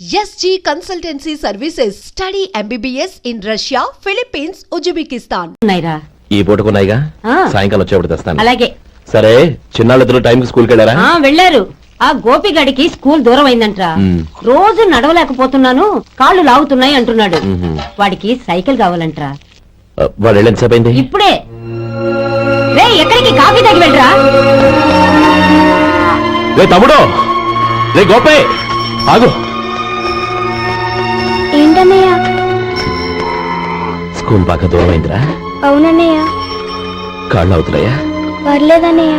SG Consultancy Services. Study MBBS in Russia, Philippines, Uzbekistan. ఉన్నాయిరా. ఈ పూటకున్నాయిగా ఆ. సాయంకాలం వచ్చేప్పుడు తెస్తాను. అలాగే. సరే చిన్నాళ్ళిద్దరు టైంకి స్కూల్కి వెళ్ళారా? ఆ వెళ్ళారు. ఆ గోపిగడికి స్కూల్ దూరం అయిందంట్రా. మ్. రోజు నడవలేకపోతున్నాను కాళ్ళు లాగుతున్నాయి అంటున్నాడు. మ్హూ. వాడికి సైకిల్ కావాలంట్రా. ఆ, వెళ్ళి ఎంతసేపు అయింది? ఇప్పుడే. రే ఎక్కడికి కాఫీ తాగి వెళ్ళరా? రే తమ్ముడు! రే గోపే! ఆగు. ఏంటన్నయ్య స్కూల్ బాగా దూరం అయిందిరా అవునన్నయ్య. కాళ్ళు అవుతున్నాయా? పర్లేదన్నయ్య.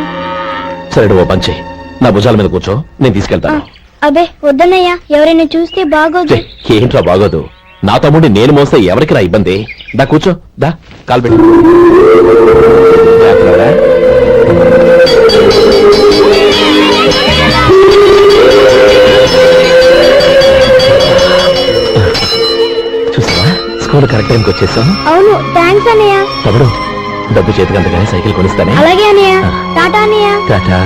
సరే ఓ చెయ్యి. నా భుజాల మీద కూర్చో నేను తీసుకెళ్తాను. అబే వద్దన్నయ్య. ఎవరైనా చూస్తే బాగోదు. ఏంట్రా బాగోదు? నా తమ్ముడిని నేను మోస్తే ఎవరికి రా ఇబ్బంది? దా కూర్చో. దా కాలు పెట్టు. స్కూల్ కరెక్ట్ టైంకి వచ్చేసాం. అవును థ్యాంక్స్ అన్నయ్య. తమ్ముడు డబ్బు చేతికి అంతగానే సైకిల్ కొనిస్తానే. అలాగే అన్నయ్య. టాటా అన్నయ్య. టాటా.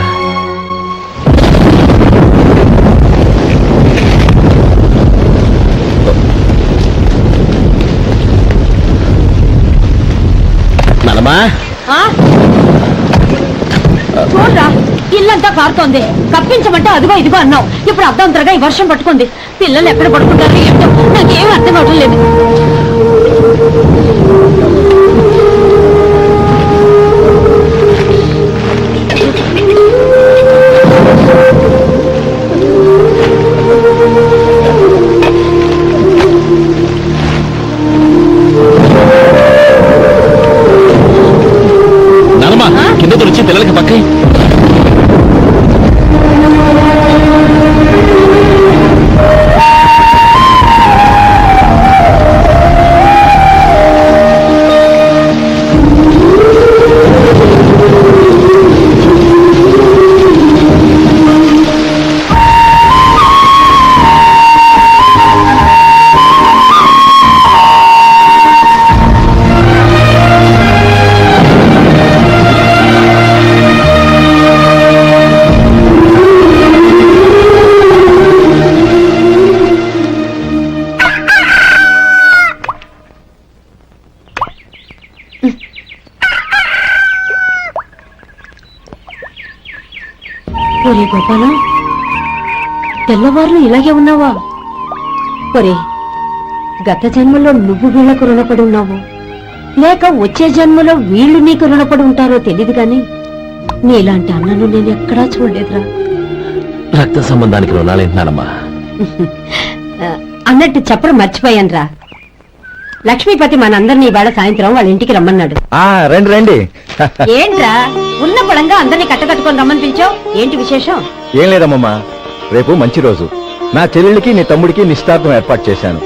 నలమా? ఆ? చూడరా ఇల్లంతా కారుతోంది. కప్పించమంటే అదిగో ఇదిగో అన్నావు. ఇప్పుడు అర్ధంతరగా ఈ వర్షం పట్టుకుంది. పిల్లలు ఎక్కడ పడుకుంటారు ఏంటో నాకేం అర్థం అవటం లేదు. Thank you. గోపాలం? తెల్లవారులు ఇలాగే ఉన్నావా? ఒరే గత జన్మలో నువ్వు వీళ్ళకు రుణపడి ఉన్నావు. లేక వచ్చే జన్మలో వీళ్ళు నీకు రుణపడి ఉంటారో తెలియదు గాని నీలాంటి అన్నను నేను ఎక్కడా చూడలేదురా. రక్త సంబంధానికి రుణాలేంటి నానమ్మా ఆ, అన్నట్టు చెప్పడం మర్చిపోయానురా. లక్ష్మీపతి మనందరినీ ఇవాళ సాయంత్రం వాళ్ళ ఇంటికి రమ్మన్నాడు. ఆ రండి రండి. ఏంట్రా? పొలంగా అందరినీ కట్టకట్టుకొని రమ్మని పిలిచావు? ఏంటి విశేషం? ఏం లేదమ్మమ్మా. రేపు మంచి రోజు. నా చెల్లెళ్ళకి నీ తమ్ముడికి నిశ్చితార్థం ఏర్పాటు చేశాను.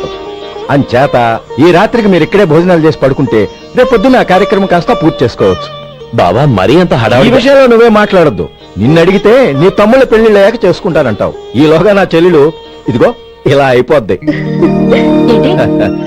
అంచేత ఈ రాత్రికి మీరు ఇక్కడే భోజనాలు చేసి పడుకుంటే రేపు పొద్దున్న ఆ కార్యక్రమం కాస్త పూర్తి చేసుకోవచ్చు. బావా మరీ అంత ఈ హడావిడి విషయంలో నువ్వే మాట్లాడొద్దు. నిన్ను అడిగితే నీ తమ్ముళ్ళ పెళ్ళిళ్ళయ్యాక చేసుకుంటానంటావు. ఈలోగా నా చెల్లెలు ఇదిగో ఇలా అయిపోద్ది. ఏంటి?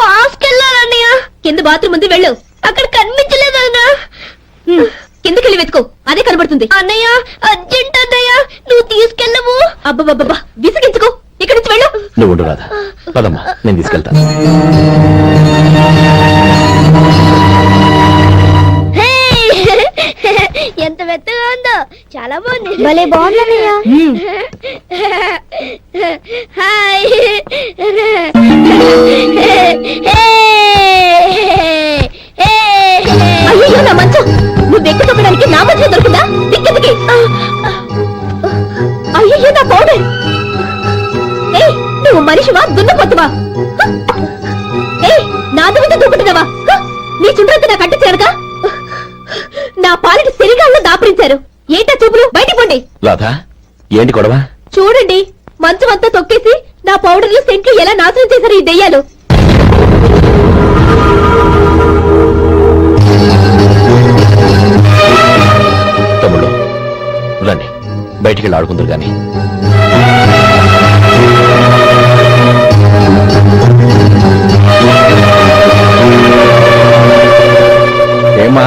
పాస్కెళ్ళాలన్నయ్య. కింద బాత్రూమ్ ఉంది వెళ్ళు. అక్కడ కనిపించలేదన్నా కిందకెళ్ళి వెతుకో. అదే కనబడుతుంది. అన్నయ్య అర్జెంట్ అన్నయ్య నువ్వు తీసుకెళ్ళవు. అబ్బబ్బబ్బా విసిగించుకో. ఇక్కడి నుంచి వెళ్ళు. నువ్వు ఉండు రాధా. పదమ్మా నేను తీసుకెళ్తాను. ఎంత మెత్తగా ఉందో. చాలా బాగుంది. భలే బాగుందన్నయ్య హాయ్. అయ్యో నా మంచం. నువ్వు వెక్కి తొక్కడానికి నా మంచం అయ్యో నా పౌడర్ ఏయ్ నువ్వు మనిషివా దున్నపోతువా? ఏయ్ నాది మీద దూకుంటున్నావా హ! నీ చుండ్రంతా నా కట్టి చేరగా నా పాలిటి దాపరించారు ఏంటా చూపులు? బయటికి పోండి. రాధా ఏంటి గొడవ? చూడండి మంచం అంతా తొక్కేసి నా పౌడర్లు సెంట్లు ఎలా నాశనం చేశారు ఈ దెయ్యాలు. తమ్ముళ్ళు రండి బయటికి వెళ్ళి ఆడుకుందరు గాని. ఏమా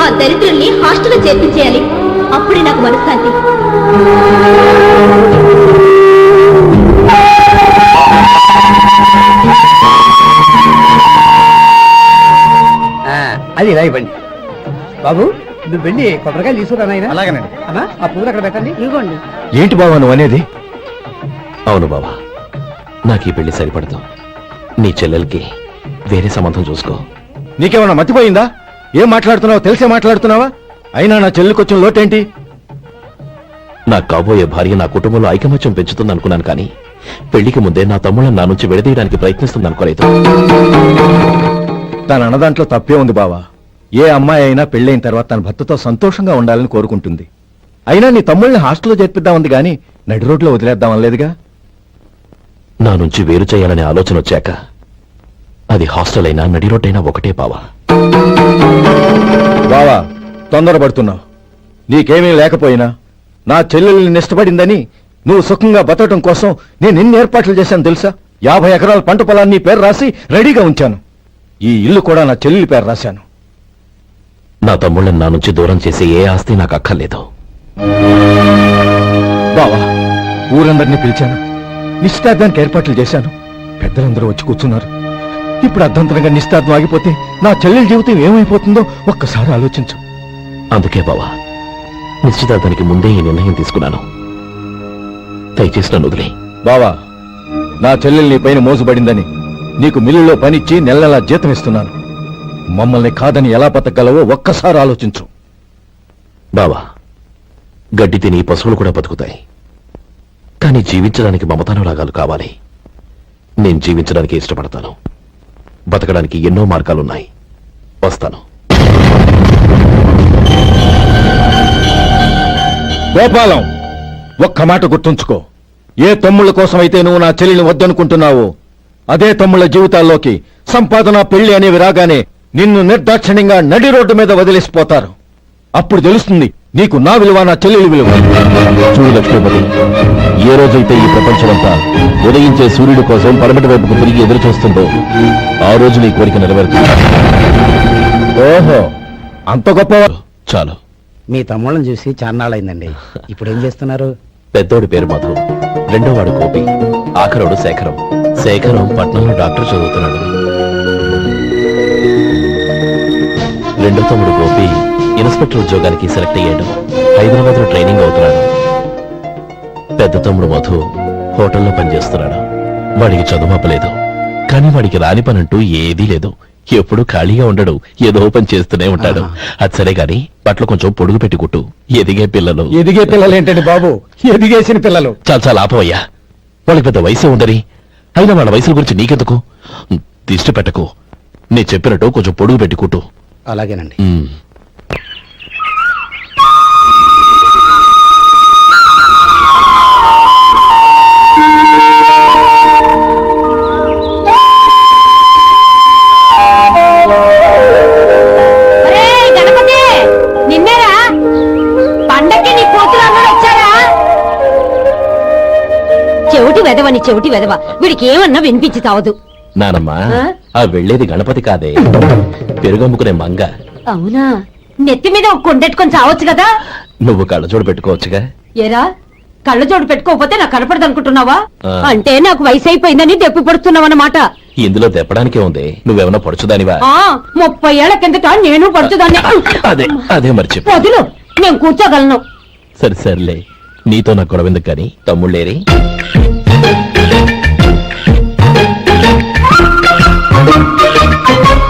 ఆ దరిద్రుల్ని హాస్టల్లో చేర్పించేయాలి అప్పుడే నాకు మనశ్శాంతి. ఆ, అది ఇలా ఇవ్వండి బాబు నువ్వు వెళ్ళి కొబ్బరికాయలు తీసుకురా నాయన. అలాగేనండి. అమ్మా ఆ పువ్వులు అక్కడ పెట్టండి. ఇవ్వండి ఏంటి బావా నువ్వు అనేది? అవును బావా నాకు ఈ పెళ్ళి సరిపడదు. నీ చెల్లెలకి వేరే సంబంధం చూసుకో. నీకేమన్నా మతిపోయిందా ఏం మాట్లాడుతున్నావో తెలిసే మాట్లాడుతున్నావా? అయినా నా చెల్లికొచ్చిన లోటేంటి? నా కాబోయే భార్య నా కుటుంబంలో ఐకమత్యం పెంచుతుంది అనుకున్నాను కానీ పెళ్ళికి ముందే నా తమ్ముళ్ళని నా నుంచి విడదీయడానికి ప్రయత్నిస్తుంది అనుకోలేదు తన అన్నదాంట్లో తప్పే ఉంది బావా. ఏ అమ్మాయి అయినా పెళ్ళైన తర్వాత తన భర్తతో సంతోషంగా ఉండాలని కోరుకుంటుంది. అయినా నీ తమ్ముళ్ళని హాస్టల్లో చేర్పిద్దామంది గాని నడి రోడ్లో వదిలేద్దాం అనలేదుగా? నా నుంచి వేరు చేయాలనే ఆలోచన వచ్చాక అది హాస్టల్ అయినా నడి రోడ్డైనా ఒకటే బావా. బావా తొందరపడుతున్నావు నీకేమీ లేకపోయినా నా చెల్లెల్ని ఇష్టపడిందని నువ్వు సుఖంగా బతకడం కోసం నేను ఎన్ని ఏర్పాట్లు చేశాను తెలుసా? యాభై ఎకరాల పంట పొలాన్ని పేరు రాసి రెడీగా ఉంచాను. ఈ ఇల్లు కూడా నా చెల్లెలి పేరు రాశాను. నా తమ్ముళ్ళని నా నుంచి దూరం చేసే ఏ ఆస్తి నాకు అక్కర్లేదు. బావా ఊరందరినీ పిలిచాను. నిశ్చితార్థానికి ఏర్పాట్లు చేశాను. పెద్దలందరూ వచ్చి కూర్చున్నారు. ఇప్పుడు అర్ధంతరంగా నిశ్చితార్థం ఆగిపోతే నా చెల్లెల జీవితం ఏమైపోతుందో ఒక్కసారి ఆలోచించు. అందుకే బావా నిశ్చితార్థానికి ముందే ఈ నిర్ణయం తీసుకున్నాను. దయచేసి నన్ను వదిలే బావా నా చెల్లెలు నీ పైన మోసపడిందని నీకు మిల్లులో పనిచ్చి నెల నెలా జీతం ఇస్తున్నాను. మమ్మల్ని కాదని ఎలా బతకగలవో ఒక్కసారి ఆలోచించు. బావా గడ్డి తిని పశువులు కూడా బతుకుతాయి. కానీ జీవించడానికి మమతాను రాగాలు కావాలి. నేను జీవించడానికి ఇష్టపడతాను. బతకడానికి ఎన్నో మార్గాలున్నాయి. వస్తాను. గోపాలం ఒక్క మాట గుర్తుంచుకో. ఏ తమ్ముళ్ళ కోసమైతే నువ్వు నా చెల్లిని వద్దనుకుంటున్నావో అదే తమ్ముళ్ళ జీవితాల్లోకి సంపాదన పెళ్ళి అనేవి రాగానే నిన్ను నిర్దాక్షిణ్యంగా నడి రోడ్డు మీద వదిలేసిపోతారు. అప్పుడు తెలుస్తుంది నీకు నా విలువ నా చెల్లెలి విలువ. చూడు లక్ష్మీపతి ఏ రోజైతే ఈ ప్రపంచమంతా ఉదయించే సూర్యుడి కోసం పరమటి వైపుకు తిరిగి ఎదురు చూస్తుందో ఆ రోజు నీ కోరిక నెరవేరుతుంది. ఓహో అంత గొప్పవారు చాలు. మీ తమ్ముళ్ళని చూసి చాన్నాళ్ళైందండి ఇప్పుడు ఏం చేస్తున్నారు? పెద్దోడి పేరు మధు. రెండో వాడు గోపి ఆఖరోడు శేఖరం. శేఖరం పట్నంలో డాక్టర్ చదువుతున్నాడు. రెండో తమ్ముడు గోపి ఇన్స్పెక్టర్ ఉద్యోగానికి సెలెక్ట్ అయ్యాడు. హైదరాబాద్లో ట్రైనింగ్ అవుతున్నాడు. పెద్ద తమ్ముడు మధు హోటల్లో పనిచేస్తున్నాడు. వాడికి చదువు అప్పలేదు. కానీ వాడికి రాని పని అంటూ ఏదీ లేదు. ఎప్పుడు ఖాళీగా ఉండడు. ఏదో పని చేస్తూనే ఉంటాడు. అది సరే గాని బట్టలు కొంచెం పొడుగు పెట్టి కుట్టు. ఎదిగే పిల్లలు. ఎదిగే పిల్లలు ఏంటండి బాబు? ఎదిగేసిన పిల్లలు. చాలా చాలా ఆపవయ్యా. వాళ్ళకి పెద్ద వయసు ఉందని. అయినా వాళ్ళ వయసుల గురించి నీకెందుకు? దిష్టి పెట్టకు. నేను చెప్పినట్టు కొంచెం పొడుగు పెట్టి కుట్టు. అలాగేనండి. ఉమ్. గణపతి! నిన్నేరా? పండక్కి నీ కూతురు అందరూ వచ్చారా? చెవిటి వెదవని చెవిటి వెదవ. వీడికి ఏమన్నా వినిపించి తావదు. నానమ్మా ఆ? వెళ్ళేది గణపతి కాదే. పెరుగమ్ముకునే మంగ. అవునా? నెత్తి మీద ఒక కొండెట్టుకొని చావచ్చు కదా? నువ్వు కళ్ళజోడు పెట్టుకోవచ్చుగా? ఏరా కళ్ళజోడు పెట్టుకోకపోతే నాకు కనపడదు అనుకుంటున్నావా. అంటే నాకు వయసు అయిపోయిందని దెప్పి పడుతున్నావన్నమాట. ఇందులో తెప్పడానికే ఉంది. నువ్వేమన్నా పడుచుదానివా? ముప్పై ఏళ్ళ కిందట నేను పడుతుందాన్ని అదే అదే మరి చెప్పు. వదులు నేను కూర్చోగలను. సరే సర్లే. నీతో నాకు గొడవ ఎందుకు కానీ? తమ్ముళ్ళేరి.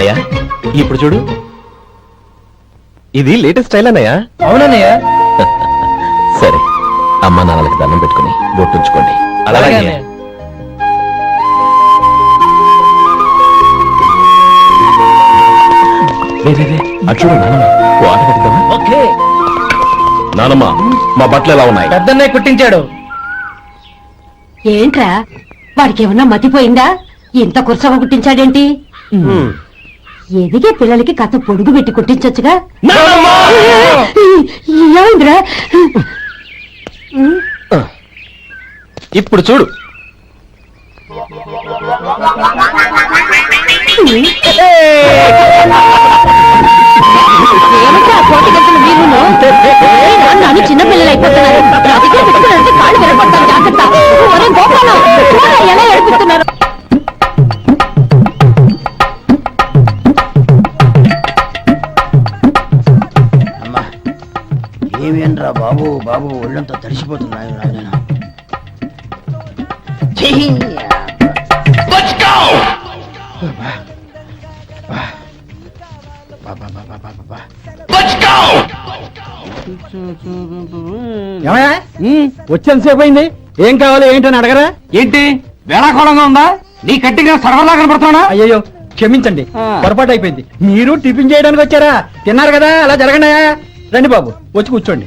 అన్నయ్య? ఇప్పుడు చూడు. ఇది లేటెస్ట్ స్టైల్ అన్నయ్య. అవునన్నయ్య. సరే అమ్మ నాన్నలకి దండం పెట్టుకుని బొట్టుంచుకోండి. అలాగే అలాగే అన్నయ్య. రే, రే, రే, అటు చూడు నానమ్మ. ఓ ఆట కట్టిద్దామా ఓకే. నానమ్మ మా బట్టలు ఎలా ఉన్నాయి? పెద్దన్నయ్య కుట్టించాడు. ఏంట్రా? వాడికి ఏమన్నా మతిపోయిందా? ఇంత కురసగా కుట్టించాడేంటి? ఎదిగే పిల్లలకి కథ పొడుగు పెట్టి కుట్టించొచ్చుగా? ఏమైందిరా? ఇప్పుడు చూడు. నాన్న చిన్న పిల్లలు అయిపోతున్నారు. కాళ్ళు విరగొడతారు. జాగ్రత్త. ఎలా ఏడిపిస్తున్నారు? ఏమేంరా బాబు బాబు ఒళ్ళంతా తడిసిపోతున్నాయి రాజన వచ్చేంతసేపు అయింది. ఏం కావాలి ఏంటని అడగరా? ఏంటి? వేళాకోళంగా ఉందా? నీ కట్టిగా సర్వలా కనపడుతున్నా అయ్యో క్షమించండి. పొరపాటు అయిపోయింది. మీరు టిఫిన్ చేయడానికి వచ్చారా? తిన్నారు కదా అలా జరగండి రండి బాబు వచ్చి కూర్చోండి.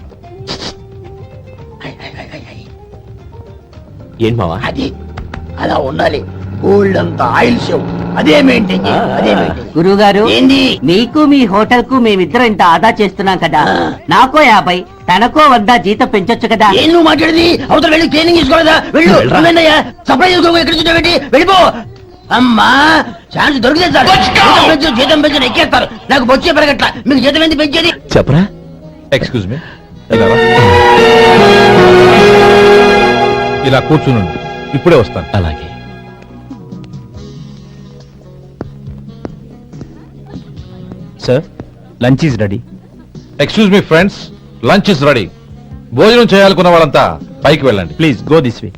ఏంటి మావా? అది. అలా ఉండాలి. గోల్డ్ అంత ఆయిల్ షో అదే మెయింటైన్ అదే గురువు గారు ఏంది? నీకు మీ హోటల్కు మేమిద్దరం ఇంత ఆదా చేస్తున్నాం కదా. నాకో యాభై తనకో వంద జీతం పెంచొచ్చు కదా. ఏం నువ్వు మాట్లాడేది? అవతల వెళ్ళి ట్రైనింగ్ తీసుకోలేదా వెళ్ళు. నువ్వేందయ్యా సప్లై చేసుకో ఎక్కడ చూసావేంటి వెళ్ళిపో. అమ్మా ఛాన్స్ దొరికితే సార్ జీతం పెంచు జీతం పెంచు ఎక్కేస్తారు. నాకు వచ్చే పెరగట్ల మీకు జీతం ఎందుకు పెంచేది? చెప్పరా? ఎక్స్క్యూజ్ మీ ఇలా కూర్చునుండు ఇప్పుడే వస్తాను. అలాగే. Sir lunch is ready. Excuse me friends lunch is ready భోజనం చేయాలనుకున్న వాళ్ళంతా పైకి వెళ్ళండి. Please go this way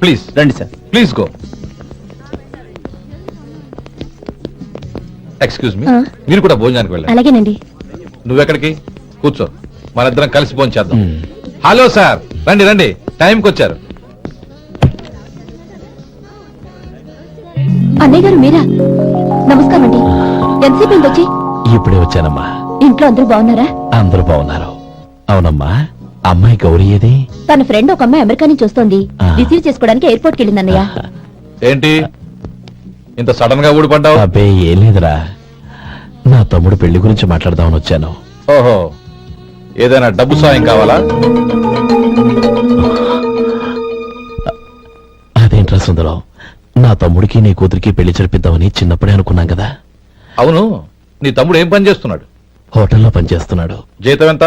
please రండి sir. Please go excuse me. మీరు కూడా భోజనానికి వెళ్ళండి. అలాగేనండి. నువ్వెక్కడికి? కూర్చో. మనిద్దరం కలిసి భోజనం చేద్దాం. హలో సార్ రండి రండి. టైంకి వచ్చారు అన్నయ్య గారు మీరా? నమస్కారం అండి. ఎంతసేపు అయింది వచ్చి? ఇప్పుడే వచ్చానమ్మా. ఇంట్లో అందరూ బాగున్నారా? అందరూ బాగున్నారు. అవునమ్మా అమ్మాయి గౌరీ ఏది? తన ఫ్రెండ్ ఒక అమ్మాయి అమెరికా నుంచి వస్తోంది. రిసీవ్ చేసుకోవడానికి ఎయిర్పోర్ట్కి వెళ్ళింది అన్నయ్య. ఏంటి? ఇంత సడన్గా ఊడిపడ్డావు? అబ్బే ఏం లేదురా. నా తమ్ముడు పెళ్ళి గురించి మాట్లాడదామని వచ్చాను. ఓహో ఏదైనా డబ్బు సాయం కావాలా? అదేంట్రా సుందరం? నా తమ్ముడికి నీ కూతురికి పెళ్ళి జరిపిద్దామని చిన్నప్పుడే అనుకున్నాం కదా. అవును నీ తమ్ముడు ఏం పని చేస్తున్నాడు? హోటల్లో పనిచేస్తున్నాడు. జీతం ఎంత?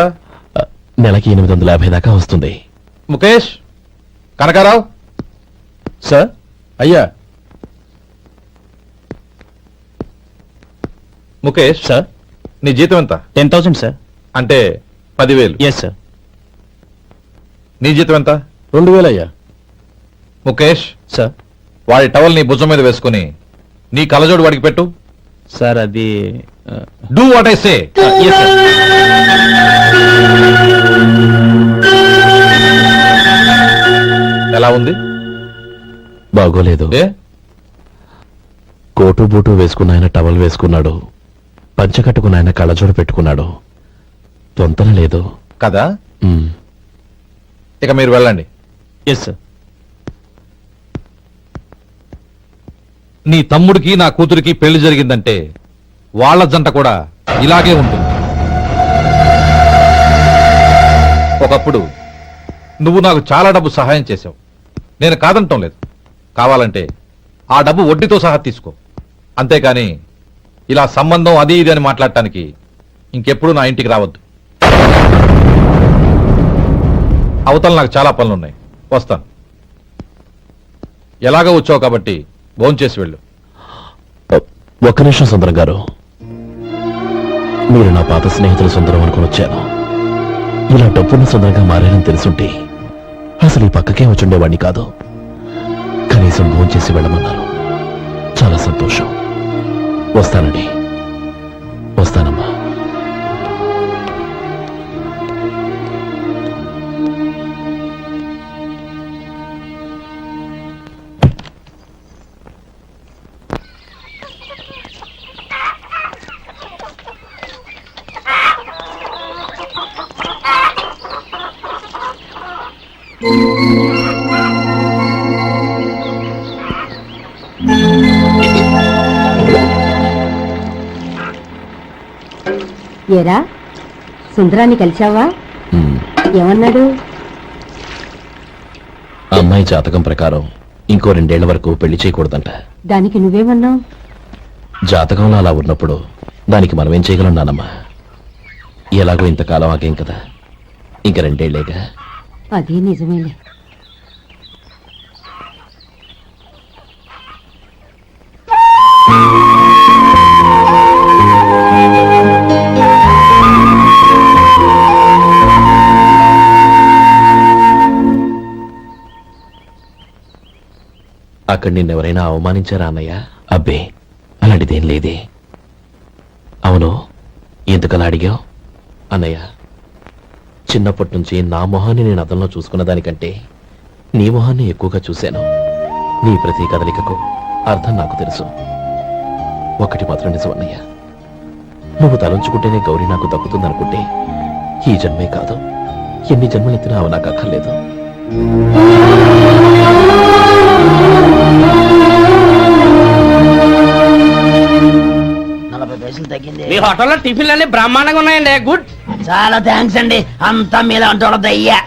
నెలకి ఎనిమిది వందల యాభై దాకా వస్తుంది. ముఖేష్ కనకారావు? సార్? అయ్యా. ముఖేష్ సార్? నీ జీతం ఎంత? Ten thousand sir. అంటే పదివేలు. Yes sir. నీ జీతం ఎంత? రెండు వేలు అయ్యా. ముఖేష్ సార్. వాడి టవల్ నీ భుజం మీద వేసుకుని నీ కలజోడు వాడికి పెట్టు. సార్ అది డూ వాట్ ఐ సే ఎలా ఉంది? బాగోలేదు. ఏ? కోటు బూటు వేసుకున్న ఆయన టవల్ వేసుకున్నాడు. పంచ కట్టుకున్న ఆయన కళ్ళజోడు పెట్టుకున్నాడు. పొంతన లేదు. కదా? ఇక మీరు వెళ్ళండి. ఎస్ సార్ నీ తమ్ముడికి నా కూతురికి పెళ్ళి జరిగిందంటే వాళ్ళ జంట కూడా ఇలాగే ఉంటుంది. ఒకప్పుడు నువ్వు నాకు చాలా డబ్బు సహాయం చేశావు. నేను కాదంటం లేదు. కావాలంటే ఆ డబ్బు వడ్డీతో సహా తీసుకో. అంతేకాని ఇలా సంబంధం అది ఇది అని మాట్లాడటానికి ఇంకెప్పుడు నా ఇంటికి రావద్దు. అవతల నాకు చాలా పనులున్నాయి. వస్తాను. ఎలాగో వచ్చావు కాబట్టి భోంచేసి వెళ్ళు. ఒక్క నిమిషం సుందరం గారు. మీరు నా పాత స్నేహితులు సుందరం అనుకుని వచ్చాను. ఇలా డబ్బున్న సుందరంగా మారారని తెలుసుంటే అసలు ఈ పక్కకే వచ్చుండేవాడిని కాదు. కనీసం భోంచేసి వెళ్ళమన్నారు. చాలా సంతోషం. వస్తానండి. ఏరా సుందరాన్ని కలిశావా? ఏమన్నాడు? అమ్మాయి జాతకం ప్రకారం ఇంకో రెండేళ్ళ వరకు పెళ్ళి చేయకూడదంట. దానికి నువ్వేమన్నావు? జాతకంలో అలా ఉన్నప్పుడు దానికి మనం ఏం చేయగలం నానమ్మా? ఎలాగో ఇంతకాలం ఆగేం కదా. ఇంక రెండేళ్ళేగా? అదే నిజమేలే. అక్కడ నిన్నెవరైనా అవమానించారా అన్నయ్య? అబ్బే అలాంటిదేం లేదే. అవును ఎందుకలా అడిగావు? అన్నయ్య చిన్నప్పటి నుంచి నా మొహాన్ని నేను అదంలో చూసుకున్న దానికంటే నీ మొహాన్ని ఎక్కువగా చూశాను. నీ ప్రతి కదలికకు అర్థం నాకు తెలుసు. ఒకటి మాత్రం నిజం అన్నయ్య. నువ్వు తలంచుకుంటేనే గౌరీ నాకు దక్కుతుందనుకుంటే ఈ జన్మే కాదు. ఎన్ని జన్మలెత్తినా అవి నాకు అక్కర్లేదు. పైసలు తగ్గింది. మీ హోటల్లో టిఫిన్లు అన్ని బ్రహ్మాండంగా ఉన్నాయండి. గుడ్. చాలా థ్యాంక్స్ అండి. అంతా మీద అంటాడదయ్యా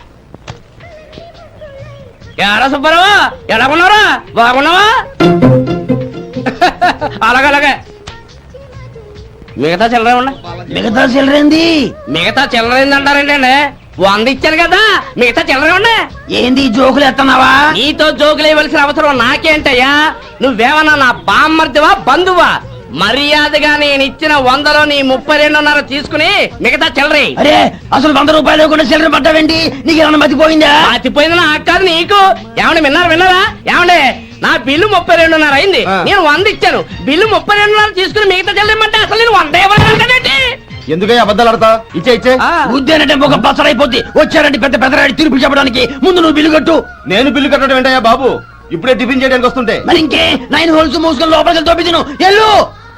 ఎరా సుబ్బారావు? ఎలా ఉన్నారా బాగున్నావా? అలాగే అలాగే. మిగతా చిల్లర ఉన్నాయి మిగతా చిల్లరేంది మిగతా చిల్లర ఏందంటారండి అండి. వంద ఇచ్చాను కదా మిగతా చిల్లర ఉన్నాయి ఏంది జోకులు ఎత్తన్నావా? నీతో జోకులు ఇవ్వాల్సిన అవసరం నాకేంటయ్యా? నువ్వేమన్నా నా బామ్మర్దివా బంధువా? మర్యాదగా నేను ఇచ్చిన వందలో నీ ముప్పై రెండున్నర తీసుకుని మిగతా చిల్లరి. అరే అసలు వంద రూపాయలు లేకుండా చిల్లర పడ్డావేంటి? నీకు ఏమన్నా మతిపోయిందా? పాతిపోయింది నా కాదు నీకు. ఏమండి విన్నారు విన్నారా? ఏమండి నా బిల్లు ముప్పై రెండున్నర అయింది. నేను వంద ఇచ్చాను. బిల్లు ముప్పై రెండున్నర తీసుకుని మిగతా చెల్లిమంటే అసలు నేను వంద ఇవ్వలేదంటే ఎందుకయ్యా అబద్ధాలు ఆడతా? ఇచ్చే ఇచ్చే. ఉద్యానంటే ఒక బసరైపోద్ది. వచ్చారంటే పెద్ద పెద్దరాడి తీర్పు చెప్పడానికి ముందు నువ్వు బిల్లు కట్టు. నేను బిల్లు కట్టడం ఏంటయ్యా బాబు? ఇప్పుడే టిఫిన్ చేయడానికి వస్తుంటే. మరి ఇంకే? నైన్ హోల్స్ మూసుకొని లోపలికి తోపి తిను ఎల్లు!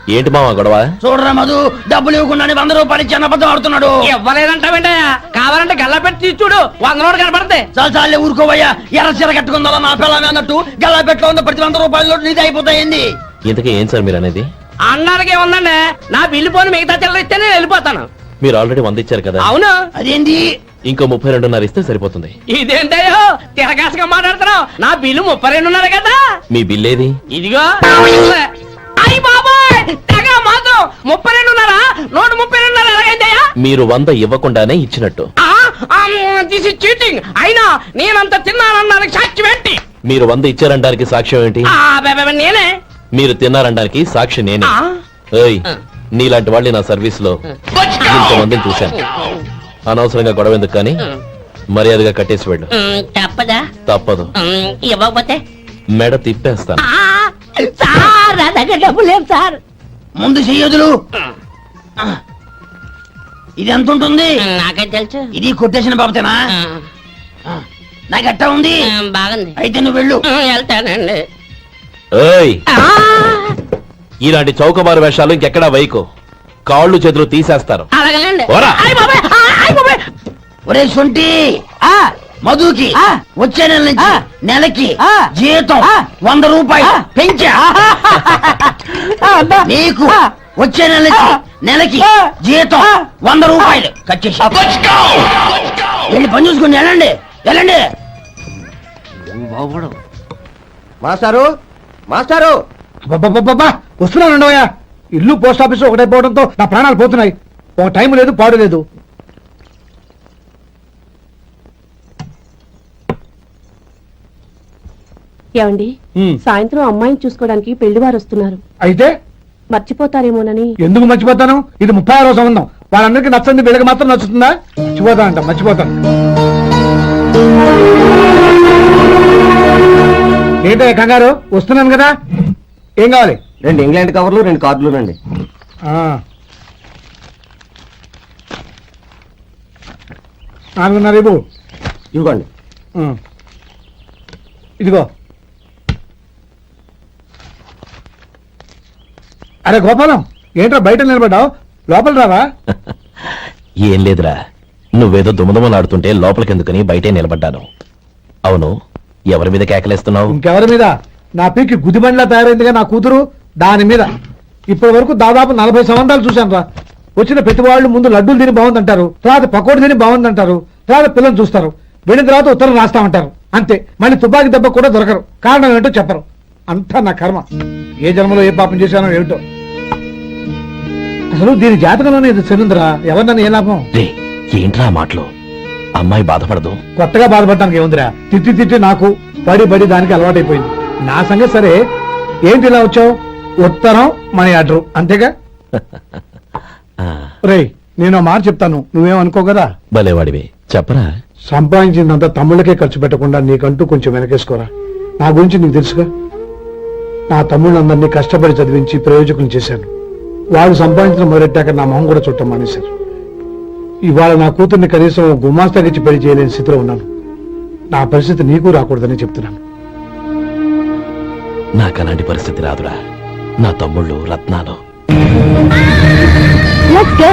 ఏంటి మావా గొడవ? చూడరా మధు డబ్బులు ఇవ్వకుండా వంద రూపాయలు ఇచ్చి అబద్ధం ఆడుతున్నాడు. ఇవ్వలేదంటావేంటయ్యా కావాలంటే గల్లా పెట్టి చూడు వంద నోటు కనపడతాయి. చాలా చాలే ఊరుకోవయ్యా. ఎర్ర చీర కట్టుకుందా నా పిల్లమే అన్నట్టు గల్లాపెట్లో ఉన్న ప్రతి వంద రూపాయలు నీది అయిపోతాయింది ఇంతకీ ఏం సార్ మీరు అనేది? అన్నారకే ఉందండి నా బిల్లు పోని మిగతా చిల్లర ఇస్తే నేను వెళ్ళిపోతాను. మీరు ఆల్రెడీ వంద ఇచ్చారు కదా. అవును. అదేంటి? ఇంకో ముప్పై రెండున్నర ఇస్తే సరిపోతుంది. ఇదేంటయ్యో తిరగాసుగా మాట్లాడుతున్నావు. నా బిల్లు ముప్పై రెండున్నర కదా? మీ బిల్ ఏది ఇదిగో. తెగ ముప్పై రెండున్నరా? నూట ముప్పై రెండున్నర ఎలాగైందయ్యా? మీరు వంద ఇవ్వకుండానే ఇచ్చినట్టు. దిస్ ఇస్ చీటింగ్ అయినా నేనంత తిన్నానన్నానికి సాక్షి ఏంటి? మీరు వంద ఇచ్చారనడానికి సాక్ష్యం ఏంటి? ఆ, బె- బె- బె, నేనే. మీరు తిన్నారనడానికి సాక్షి నేనే. ఆ? ఏయ్ నీలాంటి వాళ్ళని నా సర్వీస్లో ఇంతమందిని చూశాను. అనవసరంగా గొడవ ఎందుకు కానీ? మర్యాదగా కట్టేసి వెళ్ళు. తప్పదా? ఇవ్వకపోతే? మెడ తిప్పేస్తాను. ఆ, సార్ నా దగ్గర డబ్బు లేదు సార్. ముందు చెయ్యదులు. ఇది ఎంత ఉంటుంది? నాకేం తెలుసు. ఇది కొట్టేసిన బాబతేనా? నాకు ఎట్టా ఉంది? బాగుంది. అయితే నువ్వు వెళ్ళు. వెళ్తానండి. ఇలాంటి చౌకబారు వేషాలు ఇంకెక్కడా వైకు కాళ్ళు చేతులు తీసేస్తారు. ఒరే సొంటి. మధుకి వచ్చే నెల నుంచి నెలకి జీతం వంద రూపాయలు పెంచా. నీకు వచ్చే నెల నుంచి నెలకి జీతం వంద రూపాయలు కట్ చేసి. వెళ్ళి పని చూసుకుని వెళ్ళండి. వెళ్ళండి. మాస్టారు మాస్టారు. అబ్బబ్బబ్బబ్బా వస్తున్నాను ఇల్లు పోస్ట్ ఆఫీస్ ఒకటైపోవడంతో నా ప్రాణాలు పోతున్నాయి. ఒక టైం లేదు పాడు లేదు. ఏమండి? సాయంత్రం అమ్మాయిని చూసుకోవడానికి పెళ్ళివారు వస్తున్నారు. అయితే? మర్చిపోతారేమోనని. ఎందుకు మర్చిపోతాను? ఇది ముప్పై ఆరో సంబంధం. వాళ్ళందరికీ నచ్చంది వీళ్ళకి మాత్రం నచ్చుతుందా? మర్చిపోతానంట మర్చిపోతాను ఏంటయ్య కంగారు? వస్తున్నాను కదా? ఏం కావాలి? రెండు ఇంగ్లాండ్ కవర్లు రెండు కార్డులు రండి. ఆ. నాలుగున్నర ఇవ్వు. ఇవ్వండి. ఇదిగో. అరే గోపాలం ఏంట్రా బయట నిలబడ్డావు? లోపల రావా? ఏం లేదురా. నువ్వేదో దుమదుమలాడుతుంటే లోపలికెందుకని బయటే నిలబడ్డాను. అవును ఎవరి మీద కేకలేస్తున్నావు? ఇంకెవరి మీద? నా పీకి గుదిబండ్లా తయారైందిగా నా కూతురు దాని మీద. ఇప్పటి వరకు దాదాపు నలభై సంవత్సరాలు చూశాను రా వచ్చిన ప్రతి వాళ్ళు ముందు లడ్డూలు తిని బాగుందంటారు తర్వాత పకోడి తిని బాగుందంటారు తర్వాత పిల్లలు చూస్తారు. వెళ్ళిన తర్వాత ఉత్తరం రాస్తామంటారు. అంతే. మళ్ళీ తుపాకీ దెబ్బ కూడా దొరకరు. కారణం ఏంటో చెప్పరు. అంతా నా కర్మ. ఏ జన్మలో ఏ పాపం చేశానో ఏమిటో. అసలు దీని జాతకంలోనే ఇది చెల్లిందిరా ఎవరినన్నా ఏ లాభం? రే ఏంట్రా ఆ మాటలు? అమ్మాయి బాధపడదు. కొత్తగా బాధపడటానికి ఏముందిరా? తిట్టి తిట్టి నాకు పడి పడి దానికి అలవాటైపోయింది. నా సంగతి సరే. ఏంటి ఇలా వచ్చావు? ఉత్తరం మనీ ఆర్డర్. అంతేగా? ఆ, రేయ్ నేను ఆ మాట చెప్తాను. నువ్వేం అనుకో కదా భలేవాడివి. చెప్పరా? సంపాదించిందంతా తమ్ముళ్ళకే ఖర్చు పెట్టకుండా నీకంటూ కొంచెం వెనకేసుకోరా. నా గురించి నీకు తెలుసుగా? నా తమ్ముళ్ళందరినీ కష్టపడి చదివించి ప్రయోజకులు చేశాను. వాళ్ళు సంపాదించడం మొదలెట్టాక నా మొహం కూడా చుట్టం మానేశారు. ఇవాళ నా కూతుర్ని కనీసం గుమాస్తాకిచ్చి పెళ్ళి చేయలేని స్థితిలో ఉన్నాను. నా పరిస్థితి నీకు రాకూడదని చెప్తున్నాను. నాకు అలాంటి పరిస్థితి రాదురా. నా తమ్ముళ్ళు రత్నాలు. Let's go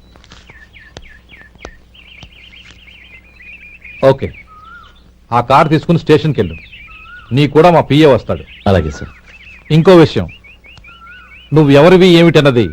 okay. ఆ కార్ తీసుకుని స్టేషన్కి వెళ్ళు నీ కూడా మా పిఏ వస్తాడు. అలాగే సార్. ఇంకో విషయం. నువ్వు ఎవరివి ఏమిటన్నది?